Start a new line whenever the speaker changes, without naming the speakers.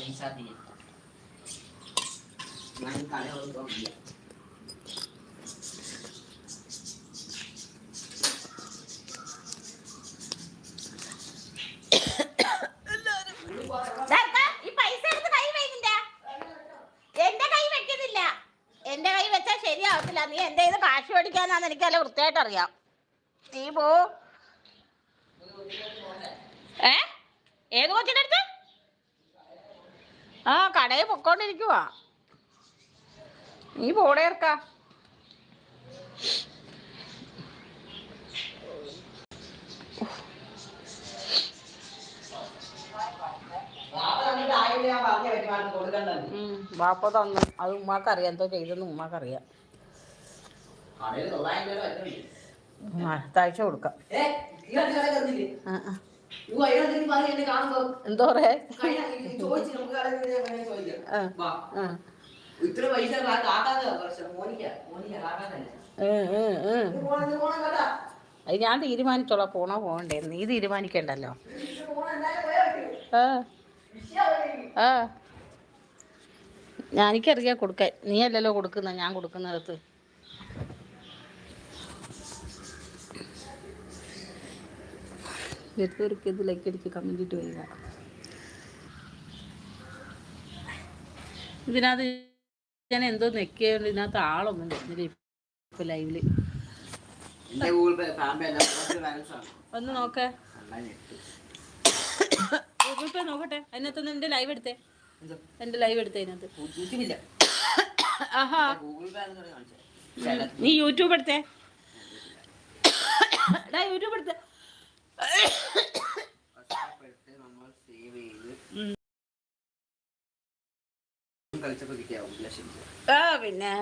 Restart ചെയ്യാം ഞാൻ കട കൊടുക്കാം
ദാ, ഈ പൈസ എടുത്ത് കൈ വെക്കിന്റെ എന്റെ കൈ വെച്ചാൽ ശരിയാവത്തില്ല. നീ എന്റെ ഇത് കാശ് മേടിക്കാനാന്ന് എനിക്ക് നല്ല വൃത്തിയായിട്ട് അറിയാം. നീ പോ. ഏത് കൊച്ചിന്റെ അടുത്ത്? ആ കടയിൽ പൊക്കോണ്ടിരിക്കുവാ. നീ പോടേർക്ക വാപ്പ തന്നു. അത് ഉമ്മാക്കറിയാം. എന്തോ ചെയ്തെന്ന് ഉമ്മാക്കറിയാം. അടുത്താഴ്ച കൊടുക്കാം. എന്തോ പറയാ.
ഇത്ര പൈസ.
അത് ഞാൻ തീരുമാനിച്ചോളാം. പോണോ പോകണ്ടേ നീ തീരുമാനിക്കണ്ടല്ലോ. ആ. എനിക്കറിയാം കൊടുക്കാൻ. നീ അല്ലല്ലോ കൊടുക്കുന്ന ഞാൻ കൊടുക്കുന്നിടത്ത് വരുന്നവർക്ക് ഇത് ലൈക്ക് അടിച്ച് കമന്റ് ഇട്ട് വരിക. ഇതിനകത്ത് ഞാൻ എന്തോ നെക്കിയോണ്ട് ഇതിനകത്ത് ആളൊന്നും വരുന്നില്ല ഇപ്പൊ
ലൈവിൽ
ഒന്ന് നോക്ക. ഗൂഗിൾ പേ നോക്കട്ടെ. അതിനകത്തൊന്ന് എന്റെ ലൈവ് എടുത്തേ. എന്റെ ലൈവ് എടുത്തേ അതിനകത്ത്. ആഹാ. നീ യൂട്യൂബ് എടുത്തേ. എടാ യൂട്യൂബ് എടുത്തേ.
കളിച്ചപ്പോ.
ആ പിന്നെ